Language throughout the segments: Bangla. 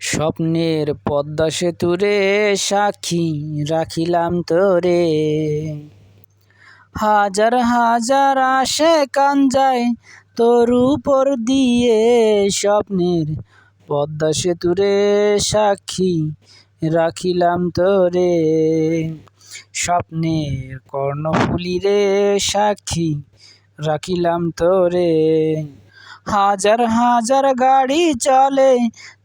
স্বপ্নের পদ্মা সেতুরে সাক্ষী রাখিলাম তোরে। হাজার হাজার আসে কান যায় তোর উপর দিয়ে স্বপ্নের পদ্মা সেতুরে সাক্ষী রাখিলাম তোরে। স্বপ্নের কর্ণফুলি রে সাক্ষী রাখিলাম তোরে। হাজার হাজার গাড়ি চলে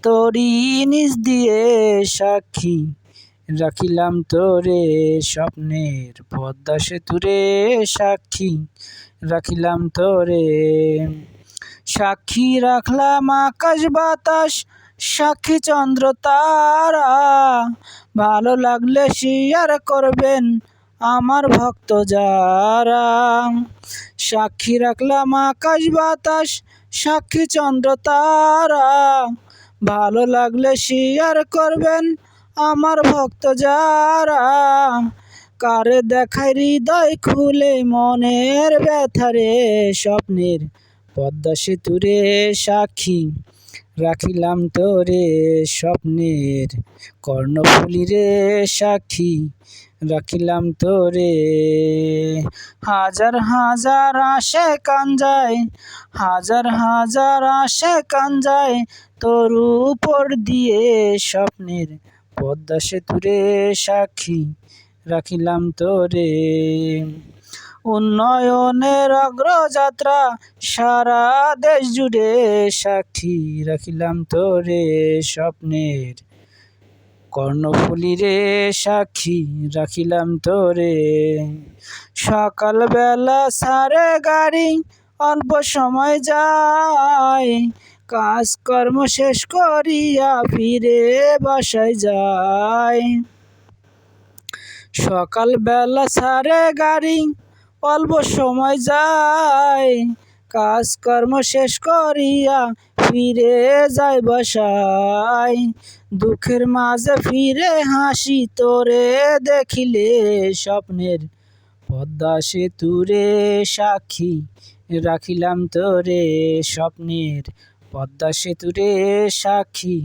তোরি নিজ দিয়ে সাক্ষী। রাখিলাম তোরে স্বপ্নের পদ্মা সেতুরে সাক্ষী। রাখিলাম তোরে সাক্ষী, রাখলাম আকাশ বাতাস, সাক্ষী চন্দ্র তারা। ভালো লাগলে শেয়ার করবেন আমার ভক্ত যারা। সাক্ষী, রাখলাম আকাশ বাতাস সাক্ষী চন্দ্র তারা। ভালো লাগলে শেয়ার করবেন আমার ভক্ত যারা। কারে দেখায় হৃদয় খুলে মনের ব্যথারে স্বপ্নের পদ্মা সেতুরে সাক্ষী। রাখিলাম তোরে স্বপ্নের কর্ণফুলি রে সাক্ষী। রাখিলাম তোরে হাজার হাজার আসে কাঞ্জায়, হাজার হাজার আসে কাঞ্জায় তোর উপর দিয়ে স্বপ্নের পদ্মা সেতুরে সাক্ষী। রাখিলাম তোরে উন্নয়নের অগ্রযাত্রা, সারা দেশ জুড়ে সাক্ষী রাখিলাম তোরে স্বপ্নের। কর্ণফুলি রে সাক্ষী রাখিলাম তোরে। সকালবেলা সারে গাড়ি, অল্প সময় যায় কাজকর্ম শেষ করিয়া ফিরে বাসায় যায় সকালবেলা সারে গাড়ি অল্প সময় যায়। কাজকর্ম শেষ করিয়া ফিরে যায় বাসায়। দুঃখের মাঝে ফিরে হাসি তোরে দেখিলে স্বপ্নের পদ্মা সেতুরে সাক্ষী রাখিলাম তোরে স্বপ্নের পদ্মা সেতুরে সাক্ষী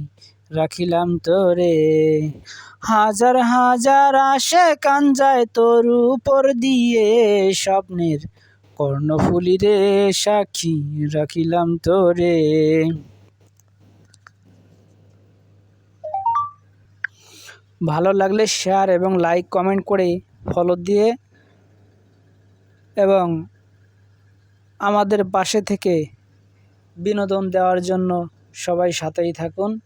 রাখিলাম তোরে। হাজার হাজার আসে কাঞ্জায় তোর উপর দিয়ে স্বপ্নের কর্ণফুলি রে সাক্ষী রাখিলাম তোরে। ভালো লাগলে শেয়ার এবং লাইক কমেন্ট করে ফলো দিয়ে এবং আমাদের পাশে থেকে বিনোদন দেওয়ার জন্য সবাই সাথেই থাকুন।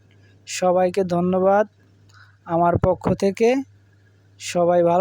সবাইকে ধন্যবাদ। আমার পক্ষ থেকে সবাই ভালো